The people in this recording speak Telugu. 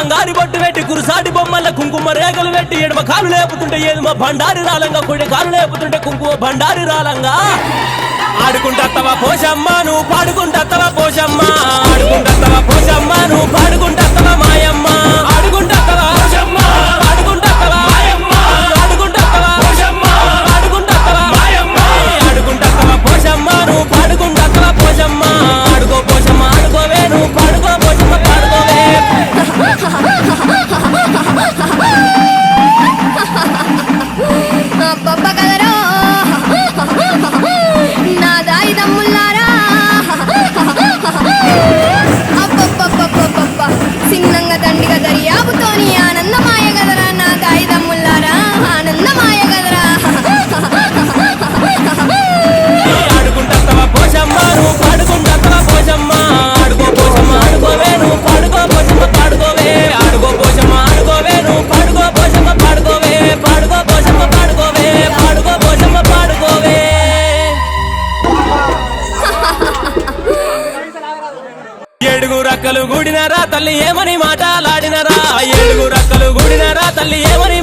నలుగురు సాటి బొమ్మల కుంకుమ రేగలు పెట్టి ఎడమ కాలు లేపుతుంటే ఏడుమ బండారి రాలంగా కుడి కాలు లేపుతుంటే కుంకుమ బండారి రాలంగా. ఆడుకుంటత్తవా పోషమ్మ నువ్వు పాడుకుంటత్తవా పోషమ్మ? ఆడుకుంటత్తవా పోషమ్మ నువ్వు పాడుకుంటత్తవా మాయమ్మ? ఆడుకుంటత్తవా పోషమ్మ? ఆడుకుంటత్తవా మాయమ్మ? ఆడుకుంటత్తవా పోషమ్మ? ఆడుకుంటత్తవా మాయమ్మ? ఆడుకుంటత్తవా పోషమ్మ నువ్వు పాడుకుంటత్తవా పోషమ్మ? ఆడుకో పోషమ్మ ఆడుకోవే నువ్వు పాడుకో ఏడుగు రక్కలు గూడినారా తల్లి ఏమని మాటలాడినరా? ఏడుగు రక్కలు గూడినారా తల్లి ఏమని